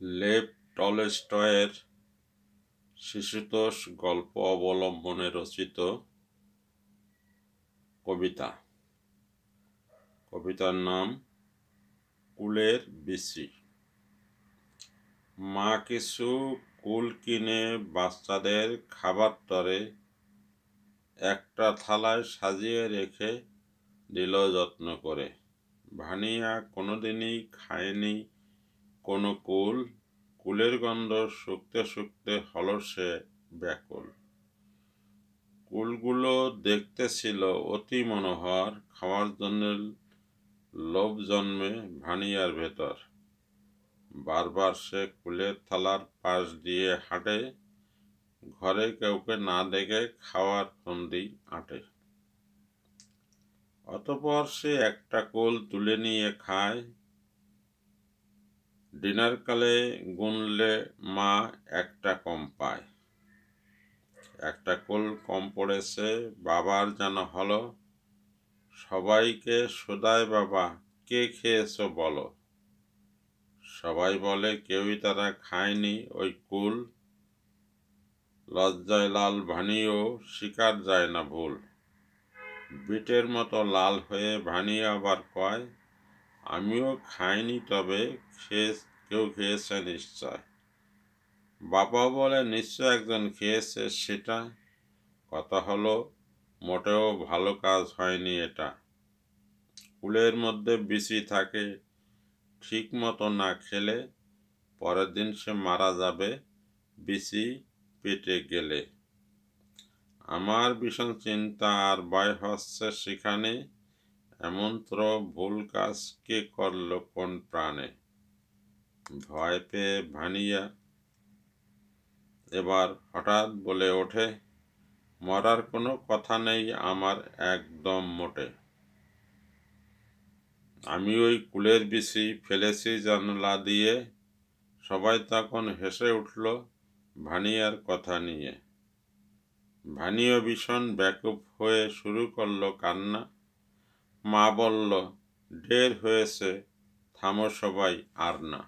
Lev টলস্টয়ের শিশুতোষ গল্প অবলম্বনে রচিত কবিতা। কবিতার নাম কুলের বিচি মা কিছু কুল কিনে বাচ্চাদের খাবার তরে একটা থালায় সাজিয়ে রেখে দিল যত্ন করে। ভানিয়া কোনোদিনই খায়নি কোনো কুল, কুলের গন্ধ শুকতে শুকতে হল সে ব্যাকুল। কুলগুলো দেখতে ছিল অতি মনোহর, খাওয়ার জন্য লোভ জন্মে ভানিয়ার ভেতর। বারবার সে কুলের থালার পাশ দিয়ে হাঁটে, ঘরে কেউকে না দেখে খাওয়ার ফন্দি আঁটে। অতপর সে একটা কোল তুলে নিয়ে খায় ডিনারকালে গুনলে মা একটা কম পায়। একটা কোল কম পড়েছে, বাবার যেন হলো। সবাইকে সোদায় বাবা, কে খেয়েছ বলো? সবাই বলে, কেউই তারা খায়নি ওই কুল। লজ্জায় লাল ভানিও, শিকার যায় না ভুল। বিটের মতো লাল হয়ে ভানিয়ে আবার কয় আমিও খাইনি তবে খেয়ে, কেউ খেয়েছে নিশ্চয়। বাবা বলে, নিশ্চয় একজন খেয়েছে, সেটা কথা হলো, মোটেও ভালো কাজ হয়নি এটা। কুলের মধ্যে বিচি থাকে, ঠিক মতো না খেলে পরের দিন সে মারা যাবে, বিচি পেটে গেলে। আমার ভীষণ চিন্তা আর ভয় হচ্ছে সেখানে এমন্ত্র ভুল কাজ কে করল কোন প্রাণে? ভয় পেয়ে ভানিয়া এবার হঠাৎ বলে ওঠে, মরার কোনো কথা নেই আমার একদম মোটে। আমি ওই কুলের বিচি ফেলেছি জানলা দিয়ে। সবাই তখন হেসে উঠল ভানিয়ার কথা নিয়ে। ভানিও ভীষণ ব্যাকুপ হয়ে শুরু করল কান্না। মা বলল ঢের হয়েছে থামো সবাই আর না।